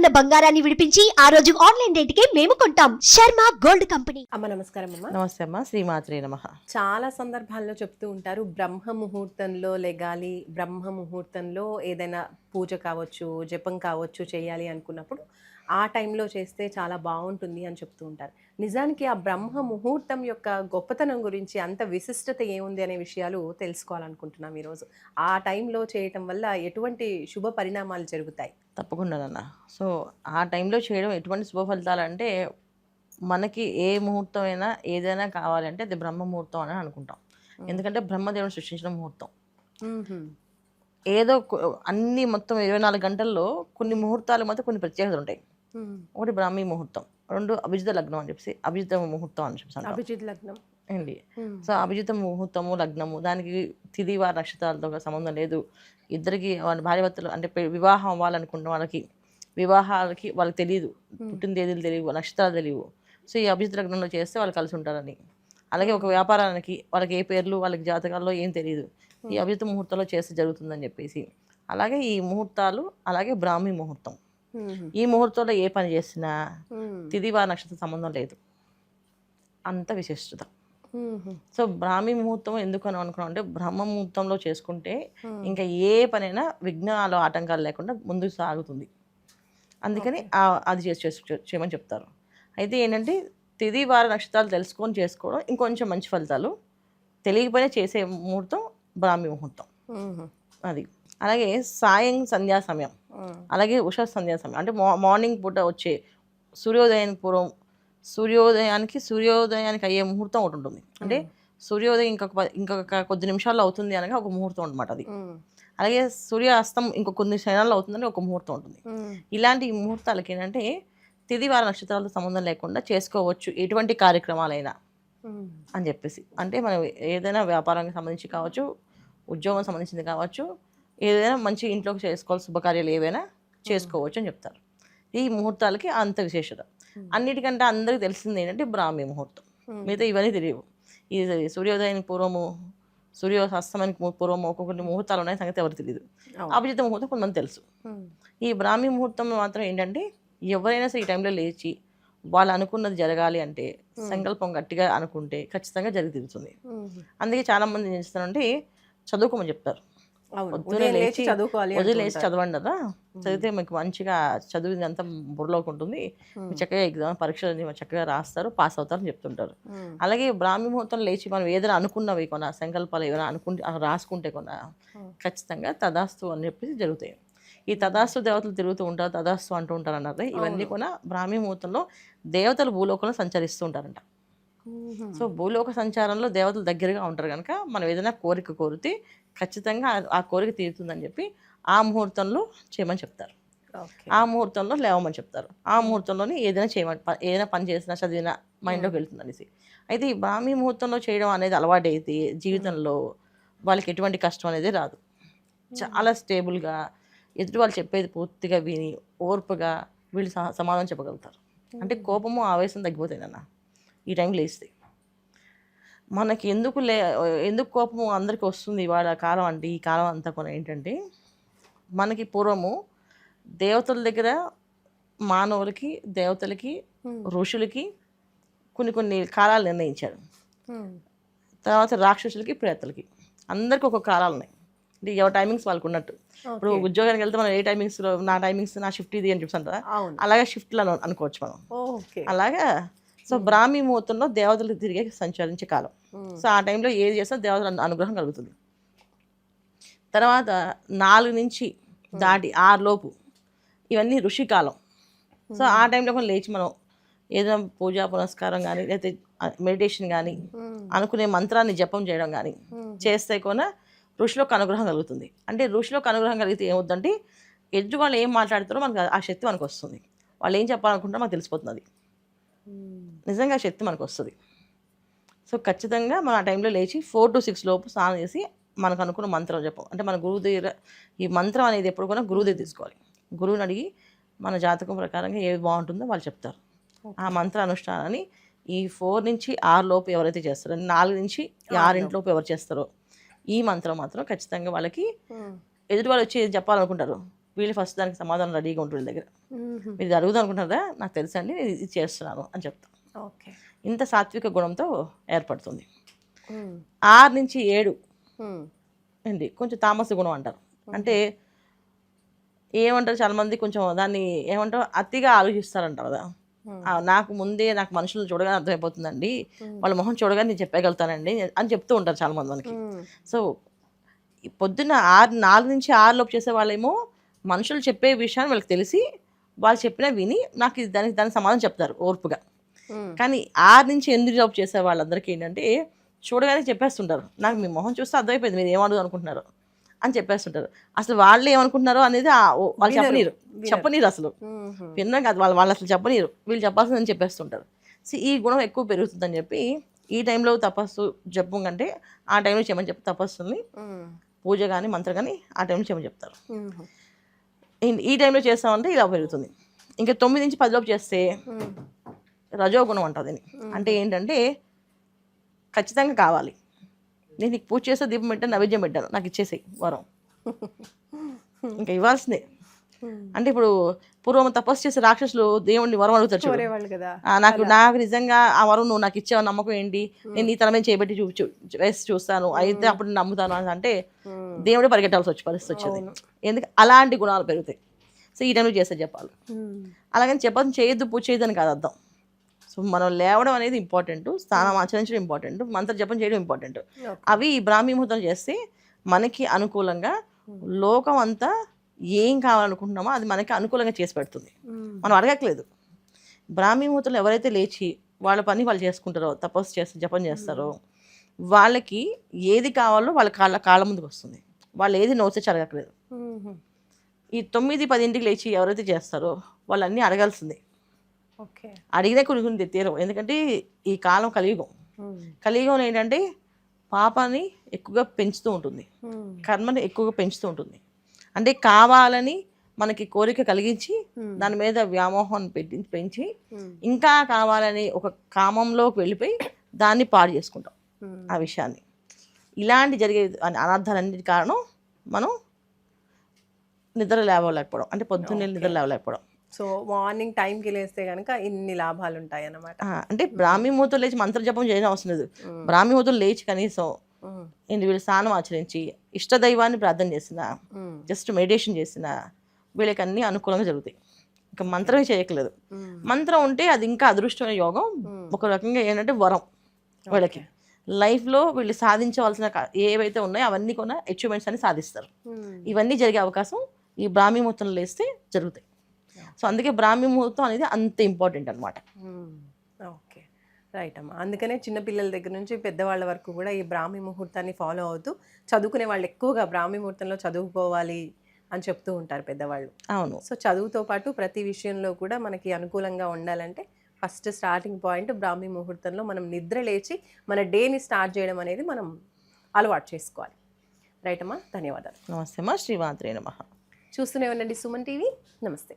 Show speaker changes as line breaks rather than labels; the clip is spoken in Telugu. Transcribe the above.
ఉన్న బంగారాన్ని విడిపించి ఆ రోజు ఆన్లైన్ రేటుకే మేము కొంటాం. Sharma gold company.
అమ్మ నమస్కారం అమ్మ.
నమస్తే అమ్మ శ్రీమాత్రే నమ.
చాలా సందర్భాల్లో చెప్తూ ఉంటారు బ్రహ్మ ముహూర్తంలో లెగాలి బ్రహ్మ ముహూర్తంలో ఏదైనా పూజ కావచ్చు జపం కావచ్చు చేయాలి అనుకున్నప్పుడు ఆ టైంలో చేస్తే చాలా బాగుంటుంది అని చెప్తూ ఉంటారు. నిజానికి ఆ బ్రహ్మ ముహూర్తం యొక్క గొప్పతనం గురించి అంత విశిష్టత ఏముంది అనే విషయాలు తెలుసుకోవాలనుకుంటున్నాం ఈరోజు. ఆ టైంలో చేయటం వల్ల ఎటువంటి శుభ పరిణామాలు జరుగుతాయి?
తప్పకుండానన్న సో ఆ టైంలో చేయడం ఎటువంటి శుభ ఫలితాలు అంటే మనకి ఏ ముహూర్తం అయినా ఏదైనా కావాలంటే అది బ్రహ్మ ముహూర్తం అని అనుకుంటాం. ఎందుకంటే బ్రహ్మదేవుని సృష్టించిన ముహూర్తం. ఏదో అన్ని మొత్తం ఇరవై నాలుగు గంటల్లో కొన్ని ముహూర్తాలు మాత్రం కొన్ని ప్రత్యేకతలు ఉంటాయి. ఒకటి బ్రాహ్మీ ముహూర్తం రెండు అభిజిత లగ్నం అని చెప్పేసి అభిజిత ముహూర్తం అని చెప్పేసి.
అభిజిత్ లగ్నం.
ఏంటి? సో అభిజిత ముహూర్తము లగ్నము దానికి తిది వారి నక్షత్రాలతో సంబంధం లేదు. ఇద్దరికి వాళ్ళ భార్యభర్తలు అంటే వివాహం అవ్వాలనుకున్న వాళ్ళకి వివాహాలకి వాళ్ళకి తెలియదు పుట్టిన తేదీలు తెలియవు నక్షత్రాలు తెలియవు సో ఈ అభిజిత లగ్నంలో చేస్తే వాళ్ళు కలిసి ఉంటారని. అలాగే ఒక వ్యాపారానికి వాళ్ళకి ఏ పేర్లు వాళ్ళకి జాతకాల్లో ఏం తెలియదు ఈ అభిజిత ముహూర్తంలో చేస్తే జరుగుతుందని చెప్పేసి. అలాగే ఈ ముహూర్తాలు అలాగే బ్రాహ్మీ ముహూర్తం. ఈ ముహూర్తంలో ఏ పని చేసినా తిది వారి నక్షత్ర సంబంధం లేదు. అంత విశిష్టత. సో బ్రాహ్మీ ముహూర్తం ఎందుకు అని అనుకున్నాం అంటే బ్రహ్మ ముహూర్తంలో చేసుకుంటే ఇంకా ఏ పనైనా విఘ్నాలు ఆటంకాలు లేకుండా ముందుకు సాగుతుంది. అందుకని అది చేసి చేసు- చేయమని చెప్తారు. అయితే ఏంటంటే తిది వార నక్షత్రాలు తెలుసుకొని చేసుకోవడం ఇంకొంచెం మంచి ఫలితాలు. తెలియకపోయినా చేసే ముహూర్తం బ్రాహ్మీ ముహూర్తం. అది. అలాగే సాయం సంధ్యా సమయం. అలాగే ఉషా సంధ్యా సమయం. అంటే మార్నింగ్ పూట వచ్చే సూర్యోదయానికి పూర్వం సూర్యోదయానికి సూర్యోదయానికి అయ్యే ముహూర్తం ఒకటి ఉంటుంది. అంటే సూర్యోదయం ఇంకొక ఇంకొక కొద్ది నిమిషాల్లో అవుతుంది అనగా ఒక ముహూర్తం అనమాట అది. అలాగే సూర్యాస్తం ఇంకొక కొన్ని క్షణాల్లో అవుతుందని ఒక ముహూర్తం ఉంటుంది. ఇలాంటి ముహూర్తాలకి ఏంటంటే తిది వార నక్షత్రాలతో సంబంధం లేకుండా చేసుకోవచ్చు ఎటువంటి కార్యక్రమాలైనా అని చెప్పేసి. అంటే మనం ఏదైనా వ్యాపారానికి సంబంధించి కావచ్చు ఉద్యోగం సంబంధించింది కావచ్చు ఏదైనా మంచి ఇంట్లోకి చేసుకోవాలి శుభకార్యాలు ఏవైనా చేసుకోవచ్చు అని చెప్తారు. ఈ ముహూర్తాలకి అంత విశేషత. అన్నిటికంటే అందరికి తెలిసింది ఏంటంటే బ్రాహ్మీ ముహూర్తం. మిగతా ఇవన్నీ తెలియవు. ఇది సూర్యోదయానికి పూర్వము సూర్యాస్తమానికి ము- పూర్వము ఒక్కొక్కటి ముహూర్తాలు ఉన్నాయి సంగతి ఎవరు తెలియదు. అభిజిత ముహూర్తం కొంతమంది తెలుసు. ఈ బ్రాహ్మీ ముహూర్తం మాత్రం ఏంటంటే ఎవరైనా సరే ఈ టైంలో లేచి వాళ్ళు అనుకున్నది జరగాలి అంటే సంకల్పం గట్టిగా అనుకుంటే ఖచ్చితంగా జరిగి తీరుతుంది. అందుకే చాలా మంది ఏం చేస్తారంటే చదువుకోమని చెప్తారు. పొద్దున్నే
ఉదయం లేచి చదువుకోవాలి
ఉదయం. చదవండి కదా? చదివితే మీకు మంచిగా చదివింది అంతా బుర్రలోకి ఉంటుంది. చక్కగా ఎగ్జామ్ పరీక్షలు చక్కగా రాస్తారు పాస్ అవుతారని చెప్తుంటారు. అలాగే బ్రాహ్మీ ముహూర్తం లేచి మనం ఏదైనా అనుకున్నవి కొన సంకల్పాలు ఏమైనా అనుకుంటే రాసుకుంటే కొన ఖచ్చితంగా తదాస్తు అని చెప్పేసి జరుగుతాయి. ఈ తదాస్తు దేవతలు తిరుగుతూ ఉంటారు తదాస్తు అంటూ ఉంటారు అన్నారు ఇవన్నీ కూడా బ్రాహ్మీ ముహూర్తంలో దేవతలు భూలోకంలో సంచరిస్తూ ఉంటారంట. సో భూలోక సంచారంలో దేవతలు దగ్గరగా ఉంటారు కనుక మనం ఏదైనా కోరిక కోరితే ఖచ్చితంగా ఆ- కోరిక తీరుతుందని చెప్పి ఆ ముహూర్తంలో చేయమని చెప్తారు. ఆ ముహూర్తంలో లేవమని చెప్తారు. ఆ ముహూర్తంలోనే ఏదైనా చేయమని ఏదైనా పని చేసినా చదివినా మైండ్లోకి వెళ్తుంది అనేసి. అయితే ఈ బ్రాహ్మీ ముహూర్తంలో చేయడం అనేది అలవాటు అయితే జీవితంలో వాళ్ళకి ఎటువంటి కష్టం అనేది రాదు. చాలా స్టేబుల్గా ఎదుటి వాళ్ళు చెప్పేది పూర్తిగా విని ఓర్పుగా వీళ్ళు సమాధానం చెప్పగలుగుతారు. అంటే కోపము ఆవేశం తగ్గిపోతాయి అన్న ఈ టైం లేస్తే. మనకి ఎందుకు లే ఎందుకు కోపము అందరికీ వస్తుంది ఇవాళ కాలం అంటే ఈ కాలం అంతా కూడా ఏంటంటే మనకి పూర్వము దేవతల దగ్గర మానవులకి దేవతలకి ఋషులకి కొన్ని కొన్ని కాలాలు నిర్ణయించారు. తర్వాత రాక్షసులకి ప్రేతలకి. అందరికీ ఒక కాలాలు ఉన్నాయి. అంటే ఎవరి టైమింగ్స్ వాళ్ళకు ఉన్నట్టు. ఇప్పుడు ఉద్యోగానికి వెళ్తే మనం ఏ టైమింగ్స్లో నా టైమింగ్స్ నా షిఫ్ట్ ఇది అని కదా.
అవును.
అలాగే షిఫ్ట్లో అనుకోవచ్చు మనం.
ఓకే
అలాగా సో బ్రాహ్మీ ముహూర్తంలో దేవతలు తిరిగే సంచరించే కాలం. సో ఆ టైంలో ఏది చేసినా దేవతల అను- అనుగ్రహం కలుగుతుంది. తర్వాత నాలుగు నుంచి దాటి ఆరు లోపు ఇవన్నీ ఋషికాలం సో ఆ టైంలో మనం లేచి మనం ఏదైనా పూజా పునస్కారం కానీ లేకపోతే మెడిటేషన్ కానీ అనుకునే మంత్రాన్ని జపం చేయడం కానీ చేస్తే కూడా ఋషిలోకి అనుగ్రహం కలుగుతుంది. అంటే ఋషిలోకి అనుగ్రహం కలిగితే ఏమవుతుందంటే ఎదుటి వాళ్ళు ఏం మాట్లాడతారో మనకు ఆ శక్తి మనకు వస్తుంది. వాళ్ళు ఏం చెప్పాలనుకుంటారో మనకు తెలిసిపోతుంది నిజంగా ఆ శక్తి మనకు వస్తుంది. సో ఖచ్చితంగా మనం ఆ టైంలో లేచి ఫోర్ టు సిక్స్ లోపు స్నానం చేసి మనకు అనుకున్న మంత్రం చెప్పం అంటే మన గురువు దగ్గర ఈ మంత్రం అనేది ఎప్పుడు కూడా గురువు దగ్గర తీసుకోవాలి. గురువుని అడిగి మన జాతకం ప్రకారంగా ఏది బాగుంటుందో వాళ్ళు చెప్తారు. ఆ మంత్ర అనుష్ఠానాన్ని ఈ ఫోర్ నుంచి ఆరు లోపు ఎవరైతే చేస్తారో నాలుగు నుంచి ఆరింటిలోపు ఎవరు చేస్తారో ఈ మంత్రం మాత్రం ఖచ్చితంగా వాళ్ళకి ఎదుటి వాళ్ళు వచ్చి ఏది చెప్పాలనుకుంటారు? వీళ్ళు ఫస్ట్ దానికి సమాధానం రెడీగా ఉంటుంది దగ్గర. మీరు ఇది అడుగుదాం అనుకుంటున్నారా? నాకు తెలుసు అండి నేను ఇది చేస్తున్నాను అని చెప్తాను
ఓకే.
ఇంత సాత్విక గుణంతో ఏర్పడుతుంది. ఆరు నుంచి ఏడు అండి కొంచెం తామస గుణం అంటారు. అంటే ఏమంటారు చాలా మంది కొంచెం దాన్ని ఏమంటారు అతిగా ఆలోచిస్తారంట కదా. నాకు ముందే నాకు మనుషులను చూడగానే అర్థమైపోతుందండి. వాళ్ళ మొహం చూడగానే నేను చెప్పగలుగుతానండి అని చెప్తూ ఉంటారు చాలా మంది మనకి సో పొద్దున్న ఆరు నాలుగు నుంచి ఆరు లోపు చేసే వాళ్ళేమో మనుషులు చెప్పే విషయాన్ని వాళ్ళకి తెలిసి వాళ్ళు చెప్పినా విని నాకు దానికి దానికి సమాధానం చెప్తారు ఓర్పుగా. కానీ ఆరు నుంచి ఎనిమిది లోపు చేసే వాళ్ళందరికీ ఏంటంటే చూడగానే చెప్పేస్తుంటారు నాకు మీ మొహం చూస్తే అర్థమైపోయింది మీరు ఏమడుగు అనుకుంటున్నారు అని చెప్పేస్తుంటారు. అసలు వాళ్ళు ఏమనుకుంటున్నారో అనేది వాళ్ళు. చెప్పనీరు. చెప్పనీరు అసలు. విన్నాం కాదు వాళ్ళు వాళ్ళు అసలు చెప్పనీరు వీళ్ళు చెప్పాల్సిందని చెప్పేస్తుంటారు. సో ఈ గుణం ఎక్కువ పెరుగుతుందని చెప్పి ఈ టైంలో తపస్సు జపం కంటే ఆ టైంలో చేయమని చెప్పి తపస్సుని పూజ కానీ మంత్రం కానీ ఆ టైంలో చేయమని చెప్తారు. ఈ- టైంలో చేస్తామంటే ఇలా పెరుగుతుంది. ఇంకా తొమ్మిది నుంచి పదిలోపు చేస్తే రజోగుణం అంటుంది దీన్ని. అంటే ఏంటంటే ఖచ్చితంగా కావాలి. నేను నీకు పూజ చేస్తే దీపం పెట్టాను నైవేద్యం పెట్టాను నాకు ఇచ్చేసేయి వరం. ఇంకా ఇవ్వాల్సిందే. అంటే ఇప్పుడు పూర్వం తపస్సు చేసే రాక్షసులు దేవుణ్ణి వరం అడుగుతారు చూడు. నాకు నాకు నిజంగా ఆ వరం నువ్వు నాకు ఇచ్చావు నమ్మకం ఏంటి? నేను నీ తల మీద చేయబెట్టి చూ చూ- వేసి చూస్తాను. అయితే అప్పుడు నమ్ముతాను అని అంటే దేవుడే పరిగెట్టాల్సి వచ్చి పరిస్థితి వచ్చేది. ఎందుకు? అలాంటి గుణాలు పెరుగుతాయి. సో ఈ టైంలో చేస్తే చెప్పాలి. అలాగని చెప్పని చేయొద్దు పూజ చేయొద్దు అని కాదు అర్థం. సో మనం లేవడం అనేది ఇంపార్టెంట్ స్నానం ఆచరించడం ఇంపార్టెంట్ మంత్ర జపం చేయడం ఇంపార్టెంట్ అవి ఈ బ్రాహ్మీ ముహూర్తం చేస్తే మనకి అనుకూలంగా లోకం అంతా ఏం కావాలనుకుంటున్నామో అది మనకి అనుకూలంగా చేసి పెడుతుంది. మనం అడగట్లేదు. బ్రాహ్మీ ముహూర్తంలో ఎవరైతే లేచి వాళ్ళ పని వాళ్ళు చేసుకుంటారో తపస్సు చేస్తే జపం చేస్తారో వాళ్ళకి ఏది కావాలో వాళ్ళ కాళ్ళ కాళ్ళ ముందుకు వస్తుంది. వాళ్ళు ఏది నోచచ్చి అడగట్లేదు. ఈ తొమ్మిది పదింటికి లేచి ఎవరైతే చేస్తారో వాళ్ళన్నీ అడగాల్సిందే.
ఓకే.
అడిగినా కొన్ని కొన్ని తీరవు. ఎందుకంటే ఈ కాలం కలియుగం. కలియుగం ఏంటంటే పాపాన్ని ఎక్కువగా పెంచుతూ ఉంటుంది. కర్మని ఎక్కువగా పెంచుతూ ఉంటుంది. అంటే కావాలని మనకి కోరిక కలిగించి దాని మీద వ్యామోహం పెట్టి పెంచి ఇంకా కావాలని ఒక కామంలోకి వెళ్ళిపోయి దాన్ని పాడు చేసుకుంటాం ఆ విషయాన్ని. ఇలాంటి జరిగే అన- అనర్థాలన్నిటి కారణం మనం నిద్ర లేవలేకపోవడం. అంటే పొద్దున్నే నిద్ర లేవలేకపోవడం.
సో మార్నింగ్ టైంకి లేస్తే కనుక ఇన్ని లాభాలు ఉంటాయి అన్నమాట
అంటే బ్రాహ్మీ ముహూర్తం లేచి మంత్ర జపం చేయడం అవసరం లేదు. బ్రాహ్మీ ముహూర్తం లేచి కనీసం వీళ్ళు స్నానం ఆచరించి ఇష్టదైవాన్ని ప్రార్థన చేసిన జస్ట్ మెడిటేషన్ చేసిన వీళ్ళకి అన్ని అనుకూలంగా జరుగుతాయి. ఇంకా మంత్రమే చేయట్లేదు మంత్రం ఉంటే అది ఇంకా అదృష్టమైన యోగం. ఒక రకంగా ఏంటంటే వరం వీళ్ళకి. లైఫ్లో వీళ్ళు సాధించవలసిన ఏవైతే ఉన్నాయో అవన్నీ కూడా అచీవ్మెంట్స్ అని సాధిస్తారు. ఇవన్నీ జరిగే అవకాశం ఈ బ్రాహ్మీ ముహూర్తంలో లేస్తే జరుగుతాయి. సో అందుకే బ్రాహ్మీ ముహూర్తం అనేది అంత ఇంపార్టెంట్ అనమాట
ఓకే. రైట్ అమ్మా. అందుకనే చిన్నపిల్లల దగ్గర నుంచి పెద్దవాళ్ళ వరకు కూడా ఈ బ్రాహ్మీ ముహూర్తాన్ని ఫాలో అవుతూ చదువుకునే వాళ్ళు ఎక్కువగా బ్రాహ్మీ ముహూర్తంలో చదువుకోవాలి అని చెప్తూ ఉంటారు పెద్దవాళ్ళు.
అవును.
సో చదువుతో పాటు ప్రతి విషయంలో కూడా మనకి అనుకూలంగా ఉండాలంటే ఫస్ట్ స్టార్టింగ్ పాయింట్ బ్రాహ్మీ ముహూర్తంలో మనం నిద్ర లేచి మన డేని స్టార్ట్ చేయడం అనేది మనం అలవాటు చేసుకోవాలి. రైట్ అమ్మా. ధన్యవాదాలు.
నమస్తే మా శ్రీమాత్రే నమ.
చూస్తూనే ఉండండి సుమన్ టీవీ. నమస్తే.